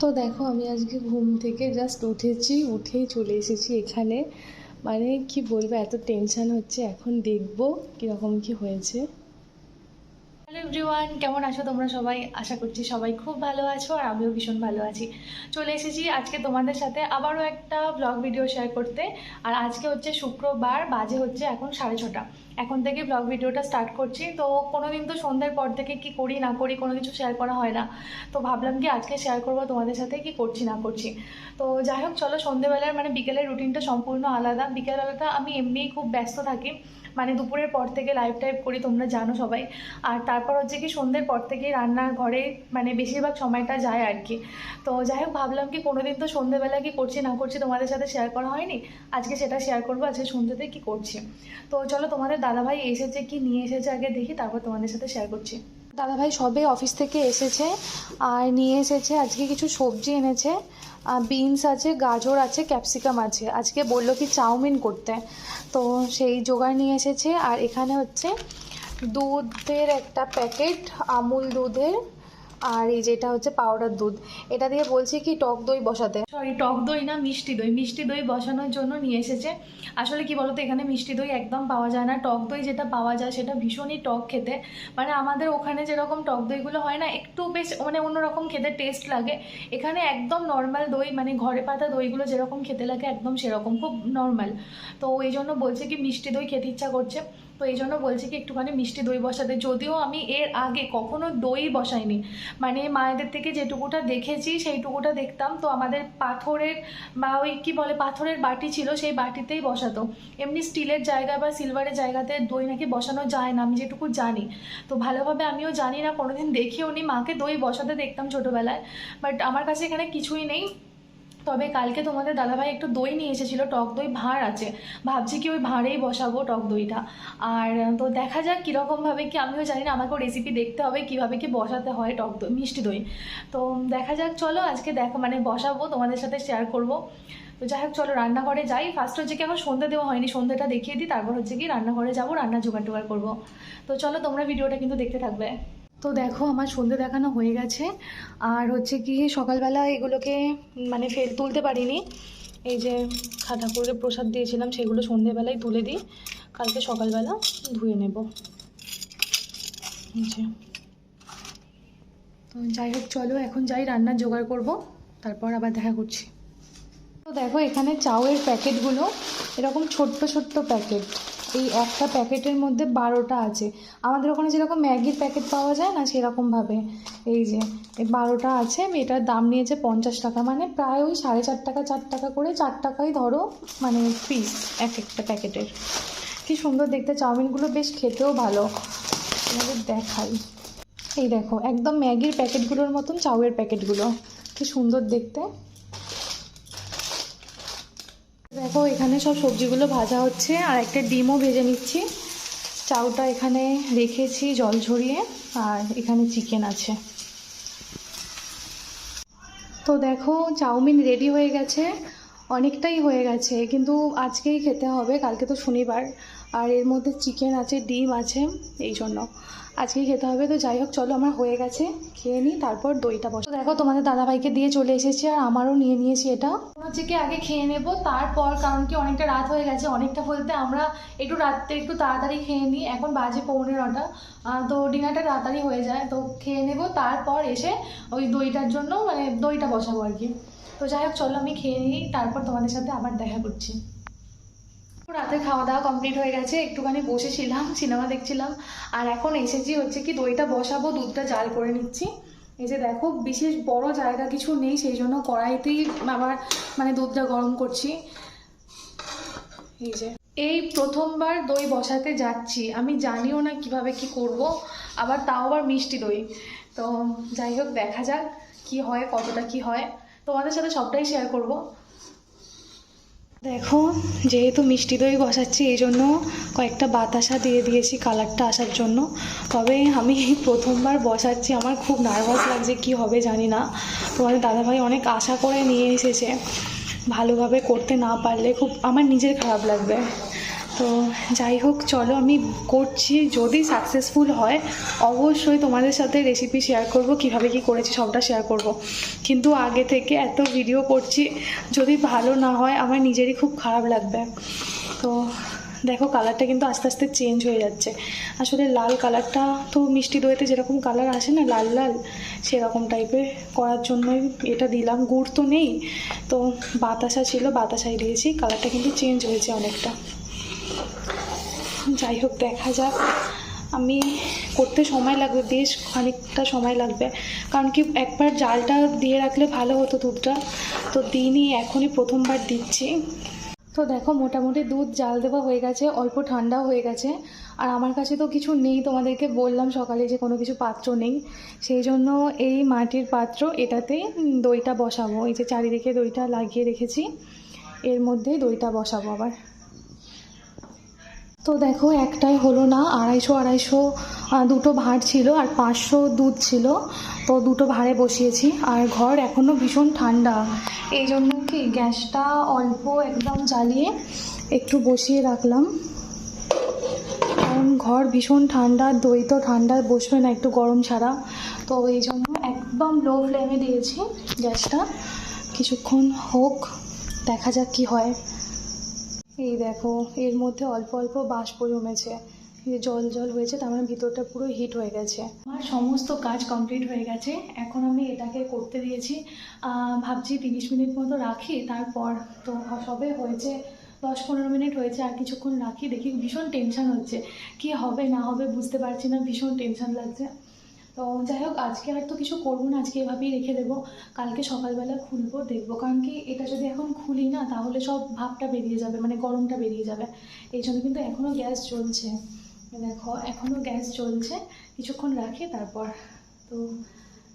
তো দেখো, আমি আজকে ঘুম থেকে জাস্ট উঠেছি, উঠেই চলে এসেছি এখানে। মানে কি বলব, এত টেনশন হচ্ছে, এখন দেখব কীরকম কি হয়েছে। হ্যালো এভরিওয়ান কেমন আছো তোমরা সবাই? আশা করছি সবাই খুব ভালো আছো আর আমিও ভীষণ ভালো আছি। চলে এসেছি আজকে তোমাদের সাথে আবারও একটা ব্লগ ভিডিও শেয়ার করতে। আর আজকে হচ্ছে শুক্রবার, বাজে হচ্ছে এখন সাড়ে ছটা। এখন থেকে ব্লগ ভিডিওটা স্টার্ট করছি। তো কোনো দিন তো সন্ধ্যের পর থেকে কি করি, না করি, কোনো কিছু শেয়ার করা হয় না। তো ভাবলাম কি আজকে শেয়ার করব, তোমাদের সাথে কি করছি, না করছি। তো যাই হোক, চলো সন্ধ্যেবেলার মানে বিকেলের রুটিনটা সম্পূর্ণ আলাদা। বিকেলবেলাটা আমি এমনিই খুব ব্যস্ত থাকি। মানে দুপুরের পর থেকে লাইভ টাইপ করি, তোমরা জানো সবাই। আর তারপর হচ্ছে কি সন্ধ্যের পর থেকেই রান্নার ঘরে মানে বেশিরভাগ সময়টা যায় আর কি। তো যাই হোক, ভাবলাম কি কোনো দিন তো সন্ধ্যেবেলা কি করছি, না করছি তোমাদের সাথে শেয়ার করা হয়নি? আজকে সেটা শেয়ার করব, আজকে সন্ধ্যেতে কি করছি? তো চলো তোমাদের দাদাভাই এসেছে কি নিয়ে এসেছে আগে দেখি, তারপর তোমাদের সাথে শেয়ার করছি। দাদাভাই সবে অফিস থেকে এসেছে, আর নিয়ে এসেছে আজকে কিছু সবজি এনেছে বিনস আছে, গাজর আছে ক্যাপসিকাম আছে। আজকে বলল কি চাউমিন করতে। তো সেই জোগাড় নিয়ে এসেছে, আর এখানে হচ্ছে দুধের একটা প্যাকেট আমুল দুধের আর এই যেটা হচ্ছে পাউডার দুধ, এটা দিয়ে বলছি কি টক দই বসাতে। সরি টক দই না, মিষ্টি দই। মিষ্টি দই বসানোর জন্য নিয়ে এসেছে। আসলে কি বলতো, এখানে মিষ্টি দই একদম পাওয়া যায় না। টক দই যেটা পাওয়া যায় সেটা ভীষণই টক খেতে। মানে আমাদের ওখানে যেরকম টক দইগুলো হয় না, একটু বেশ মানে অন্যরকম খেতে টেস্ট লাগে। এখানে একদম নর্মাল দই মানে ঘরে পাতা দইগুলো যেরকম খেতে লাগে, একদম সেরকম, খুব নর্মাল তো এই জন্য বলছে কি, মিষ্টি দই খেতে ইচ্ছা করছে। তো এই জন্য বলছি কি একটুখানি মিষ্টি দই বসাতে। যদিও আমি এর আগে কখনো দই বসাইনি। মানে মায়েদের থেকে যেটুকুটা দেখেছি, সেইটুকুটা দেখতাম। তো আমাদের পাথরের বা ওই কি বলে, পাথরের বাটি ছিল, সেই বাটিতেই বসাতো। এমনি স্টিলের জায়গা বা সিলভারের জায়গাতে দই নাকি বসানো যায় না, আমি যেটুকু জানি। তো ভালোভাবে আমিও জানি না, কোনোদিন দেখিও নি মাকে দই বসাতে দেখতাম ছোটোবেলায়। বাট আমার কাছে এখানে কিছুই নেই। তবে কালকে তোমাদের দাদাভাই একটু দই নিয়ে এসেছিল, টক দই ভাঁড় আছে। ভাবছি কি ওই ভাঁড়েই বসাবো টক দইটা। আর, তো দেখা যাক কীরকমভাবে কি, আমিও জানি না, আমাকেও রেসিপি দেখতে হবে কীভাবে কি বসাতে হয় টক দই, মিষ্টি দই। তো দেখা যাক, চলো আজকে দেখো মানে বসাবো, তোমাদের সাথে শেয়ার করব। তো যাই হোক, চলো রান্নাঘরে যাই। ফার্স্ট হচ্ছে কি এখন সন্ধ্যে দেওয়া হয়নি সন্ধ্যেটা দেখিয়ে দিই, তারপর হচ্ছে কি, রান্নাঘরে যাব রান্না জোগাড় টোগাড় করব। তো চলো তোমরা ভিডিওটা কিন্তু দেখতে থাকবে। তো দেখো, আমার সন্ধে দেখানো হয়ে গেছে। আর হচ্ছে কি, সকালবেলা এগুলোকে মানে ফেল, তুলতে পারিনি। এই যে খাতা করে প্রসাদ দিয়েছিলাম, সেগুলো সন্ধেবেলায় তুলে দিই। কালকে সকালবেলা ধুয়ে নেব। তো যাই হোক, চলো, এখন যাই রান্নার জোগাড় করব, তারপর আবার দেখা করছি। তো দেখো, এখানে চাউয়ের প্যাকেটগুলো, এরকম ছোট্ট ছোট্ট প্যাকেট। এই একটা প্যাকেটের মধ্যে বারোটা আছে। আমাদের ওখানে যেরকম ম্যাগির প্যাকেট পাওয়া যায় না, সেরকমভাবে। এই যে, এই বারোটা আছে এটার দাম নিয়েছে পঞ্চাশ টাকা। মানে প্রায় ওই সাড়ে চার টাকা চার টাকা করে, চার টাকাই ধরো মানে পিস এক একটা প্যাকেটের। কি সুন্দর দেখতে, চাউমিনগুলো বেশ খেতেও ভালো। তোমাদের দেখাই। এই দেখো, একদম ম্যাগির প্যাকেটগুলোর মতন চাউয়ের প্যাকেটগুলো। কি সুন্দর দেখতে। দেখো, এখানে সব সবজিগুলো ভাজা হচ্ছে, আর একটা ডিমও ভেজে নিচ্ছি। চাউটা এখানে রেখেছি জল ঝরিয়ে, আর এখানে চিকেন আছে। তো দেখো, চাউমিন রেডি হয়ে গেছে, অনেকটাই হয়ে গেছে, কিন্তু আজকেই খেতে হবে, কালকে তো শনিবার। আর এর মধ্যে চিকেন আছে, ডিম আছে এই জন্য আজকেই খেতে হবে, তো যাই হোক, চলো আমার হয়ে গেছে। খেয়ে নিই, তারপর দইটা বসে। দেখো, তোমাদের দাদাভাইকে দিয়ে চলে এসেছি আর আমারও নিয়ে নিয়েছি এটা। হচ্ছে কি আগে খেয়ে নেব, তারপর, কারণ কি অনেকটা রাত হয়ে গেছে, অনেকটা বলতে আমরা একটু রাত্রে একটু তাড়াতাড়ি খেয়ে নিই। এখন বাজে পৌনে নটা তো ডিনারটা তাড়াতাড়ি হয়ে যায়, তো খেয়ে নেব, তারপর এসে ওই দইটার জন্য মানে দইটা বসাবো আর কি। তো যাই হোক, চলো আমি খেয়ে নিই, তারপর তোমাদের সাথে আবার দেখা করছি। রাতে খাওয়া দাওয়া কমপ্লিট হয়ে গেছে, একটুখানি বসেছিলাম সিনেমা দেখছিলাম, আর এখন এসেছি হচ্ছে কি দইটা বসাবো, দুধটা জাল করে নিচ্ছি। এই যে দেখো, বিশেষ বড় জায়গা কিছু নেই, সেই জন্য কড়াইতেই আবার মানে দুধটা গরম করছি। এই যে, এই প্রথমবার দই বসাতে যাচ্ছি, আমি জানিও না কীভাবে কি করব, আবার তাও আবার মিষ্টি দই। তো যাই হোক, দেখা যাক কি হয়, কতটা কি হয়। তোমাদের সাথে সবটাই শেয়ার করব। দেখো, যেহেতু মিষ্টি দই বসাচ্ছি, এই জন্য কয়েকটা বাতাসা দিয়ে দিয়েছি কালারটা আসার জন্য। তবে আমি প্রথমবার বসাচ্ছি, আমার খুব নার্ভাস লাগছে, কি হবে জানি না। তোমাদের দাদাভাই অনেক আশা করে নিয়ে এসেছে, ভালোভাবে করতে না পারলে খুব আমার নিজের খারাপ লাগবে। তো যাই হোক, চলো আমি করছি। যদি সাকসেসফুল হয়, অবশ্যই তোমাদের সাথে রেসিপি শেয়ার করব, কীভাবে কি করেছি সবটা শেয়ার করব। কিন্তু আগে থেকে এত ভিডিও করছি, যদি ভালো না হয়, আমার নিজেরই খুব খারাপ লাগবে। তো দেখো কালারটা কিন্তু আস্তে আস্তে চেঞ্জ হয়ে যাচ্ছে। আসলে লাল কালারটা তো মিষ্টি দইতে যেরকম কালার আসে না, লাল লাল, সেরকম টাইপের করার জন্যই এটা দিলাম। গুড় তো নেই, তো বাতাসা ছিল, বাতাসাই দিয়েছি। কালারটা কিন্তু চেঞ্জ হয়েছে অনেকটা। যাই হোক, দেখা যাক। আমি করতে সময় লাগবে, বেশ খানিকটা সময় লাগবে। কারণ কি একবার জালটা দিয়ে রাখলে ভালো হতো দুধটা। তো দিনই এখনই প্রথমবার দিচ্ছি। তো দেখো, মোটামুটি দুধ জাল দেওয়া হয়ে গেছে, অল্প ঠান্ডাও হয়ে গেছে। আর আমার কাছে তো কিছু নেই, তোমাদেরকে বললাম সকালে যে কোনো কিছু পাত্র নেই। সেই জন্য এই মাটির পাত্র, এটাতেই দইটা বসাবো। এই যে চারিদিকে দইটা লাগিয়ে রেখেছি, এর মধ্যেই দইটা বসাবো আবার। তো দেখো, একটাই হলো না, আড়াইশো আড়াইশো দুটো ভাঁড় ছিল আর পাঁচশো দুধ ছিল। তো দুটো ভাঁড়ে বসিয়েছি, আর ঘর এখনও ভীষণ ঠান্ডা। এই জন্য কি গ্যাসটা অল্প একদম জ্বালিয়ে একটু বসিয়ে রাখলাম। কারণ ঘর ভীষণ ঠান্ডা, দই তো ঠান্ডায় বসবে না একটু গরম ছাড়া। তো এই জন্য একদম লো ফ্লেমে দিয়েছি গ্যাসটা। কিছুক্ষণ হোক, দেখা যাক কি হয়। এই দেখো, এর মধ্যে অল্প অল্প বাষ্প জমেছে। জল জল হয়েছে, তার মানে ভিতরটা পুরো হিট হয়ে গেছে। আমার সমস্ত কাজ কমপ্লিট হয়ে গেছে। এখন আমি এটাকে করতে দিয়েছি। ভাবছি তিরিশ মিনিট মতো রাখি, তারপর তো সবে হয়েছে, দশ পনেরো মিনিট হয়েছে, আর কিছুক্ষণ রাখি, দেখি ভীষণ টেনশন হচ্ছে। কি হবে, না হবে বুঝতে পারছি না, ভীষণ টেনশন লাগছে। তো যাই হোক, আজকে আর তো কিছু করব না, আজকে এভাবেই রেখে দেবো। কালকে সকালবেলা খুলবো, দেখব। কারণ কি, এটা যদি এখন খুলি না, তাহলে সব ভাবটা বেরিয়ে যাবে মানে গরমটা বেরিয়ে যাবে। এই জন্য কিন্তু এখনও গ্যাস চলছে দেখো এখনও গ্যাস চলছে কিছুক্ষণ রাখি, তারপর তো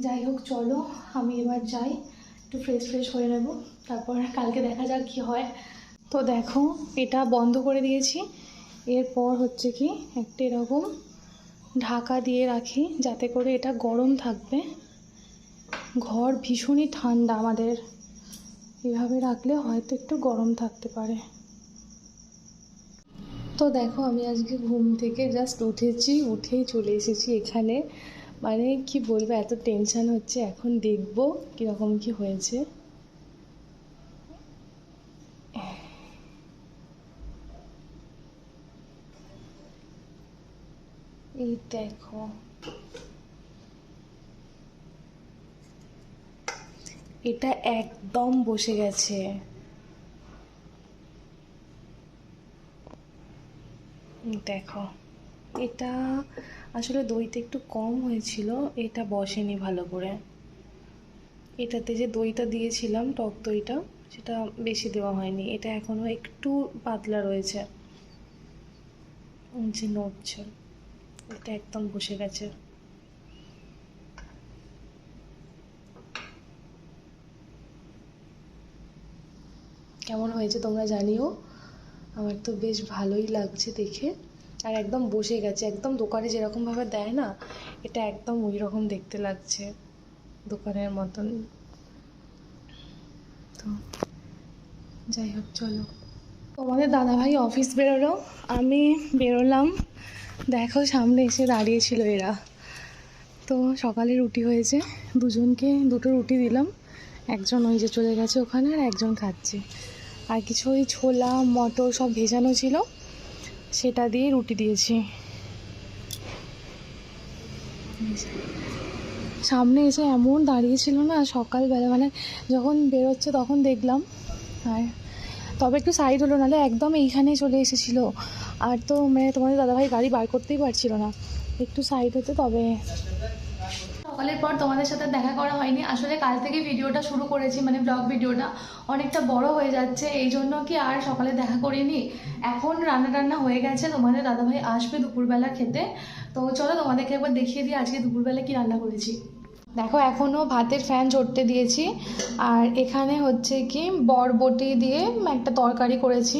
যাই হোক, চলো, আমি এবার যাই। একটু ফ্রেশ ফ্রেশ হয়ে নেব। তারপর কালকে দেখা যাক কী হয়। তো দেখো, এটা বন্ধ করে দিয়েছি। এরপর হচ্ছে কি, একটা এরকম ঢাকা দিয়ে রাখি যাতে করে এটা গরম থাকবে। ঘর ভীষণই ঠান্ডা আমাদের। এভাবে রাখলে হয়তো একটু গরম থাকতে পারে। তো দেখো, আমি আজকে ঘুম থেকে জাস্ট উঠেছি, উঠেই চলে এসেছি এখানে। মানে কি বলব, এত টেনশন হচ্ছে, এখন দেখব কীরকম কি হয়েছে। এই দেখো। এটা একদম বসে গেছে। দেখো, এটা আসলে দইটা একটু কম হয়েছিল, এটা বসেনি ভালো করে। এটাতে যে দইটা দিয়েছিলাম, টক দইটা, সেটা বেশি দেওয়া হয়নি। এটা এখনও একটু পাতলা রয়েছে। যে নড়ছে। এটা একদম বসে গেছে। কেমন হয়েছে তোমরা জানিও? আমার তো বেশ ভালোই লাগছে দেখে। আর একদম বসে গেছে। একদম দোকানে যেরকমভাবে দেয় না, এটা একদম ওই রকম দেখতে লাগছে দোকানের মতন। তো যাই হোক, চলো। তোমাদের দাদাভাই অফিস বেরোলো। আমি বেরোলাম। দেখো, সামনে এসে দাঁড়িয়েছিল এরা। তো সকালে রুটি হয়েছে। দুজনকে দুটো রুটি দিলাম। একজন ওই যে চলে গেছে ওখানে আর একজন খাচ্ছে। আর কিছু ওই ছোলা, মটর সব ভেজানো ছিল। সেটা দিয়ে রুটি দিয়েছি। সামনে এসে এমন দাঁড়িয়েছিল না, সকালবেলা মানে যখন বেরোচ্ছে তখন দেখলাম। আর তবে একটু সাইড হলো, নাহলে একদম এইখানেই চলে এসেছিল। আর তো মানে তোমাদের দাদাভাই গাড়ি বার করতেই পারছিল না। একটু সাইড হতে তবে। সকালের পর তোমাদের সাথে দেখা করা হয়নি। আসলে কাল থেকে ভিডিওটা শুরু করেছি মানে ব্লগ ভিডিওটা। অনেকটা বড় হয়ে যাচ্ছে, এই জন্য কি আর সকালে দেখা করিনি। এখন রান্না টান্না হয়ে গেছে, তোমাদের দাদাভাই আসবে দুপুরবেলা খেতে। তো চলো তোমাদেরকে একবার দেখিয়ে দিই আজকে দুপুরবেলা কি রান্না করেছি। দেখো এখনও ভাতের ফ্যান চড়তে দিয়েছি। আর এখানে হচ্ছে কি, বরবটি দিয়ে একটা তরকারি করেছি।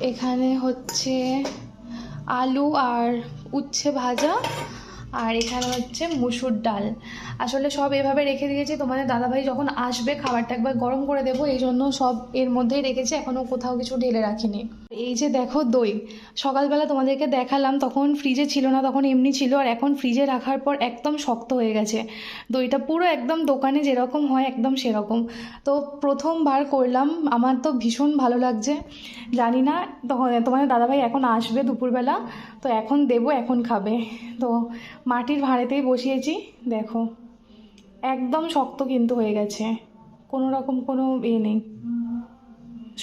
এখানে হচ্ছে আলু আর উচ্ছে ভাজা, আর এখানে হচ্ছে মুসুর ডাল। আসলে সব এভাবে রেখে দিয়েছি। তোমাদের দাদাভাই যখন আসবে, খাবারটা একবার গরম করে দেবো, এই জন্য সব এর মধ্যেই রেখেছি। এখনও কোথাও কিছু ঢেলে রাখিনি। এই যে দেখো দই, সকালবেলা তোমাদেরকে দেখালাম, তখন ফ্রিজে ছিল না, তখন এমনি ছিল, আর এখন ফ্রিজে রাখার পর একদম শক্ত হয়ে গেছে। দইটা পুরো একদম দোকানে যেরকম হয়, একদম সেরকম। তো প্রথমবার করলাম, আমার তো ভীষণ ভালো লাগছে। জানি না তখন তোমাদের দাদাভাই এখন আসবে দুপুরবেলা, তো এখন দেবো, এখন খাবে। তো মাটির ভাঁড়েতেই বসিয়েছি, দেখো। একদম শক্ত কিন্তু হয়ে গেছে, কোনো রকম কোনো এ নেই।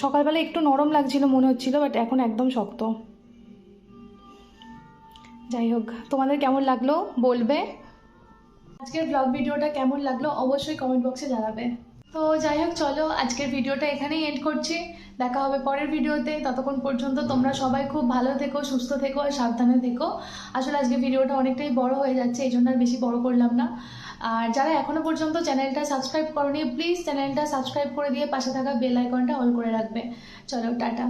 সকালবেলা একটু নরম লাগছিল, মনে হচ্ছিল বাট এখন একদম শক্ত। যাই হোক, তোমাদের কেমন লাগল বলবে? আজকের ব্লগ ভিডিওটা কেমন লাগল অবশ্যই কমেন্ট বক্সে জানাবে। তো যাই হোক, চলো আজকের ভিডিওটা এখানেই এন্ড করছি। দেখা হবে পরের ভিডিওতে। ততক্ষণ পর্যন্ত তোমরা সবাই খুব ভালো থেকো, সুস্থ থেকো আর সাবধানে থেকো। আসলে আজকে ভিডিওটা অনেকটাই বড় হয়ে যাচ্ছে, এই জন্য আর বেশি বড় করলাম না। আর যারা এখনও পর্যন্ত চ্যানেলটা সাবস্ক্রাইব করনি প্লিজ চ্যানেলটা সাবস্ক্রাইব করে দিয়ে পাশে থাকা বেল আইকনটা অল করে রাখবে। চলো, টাটা।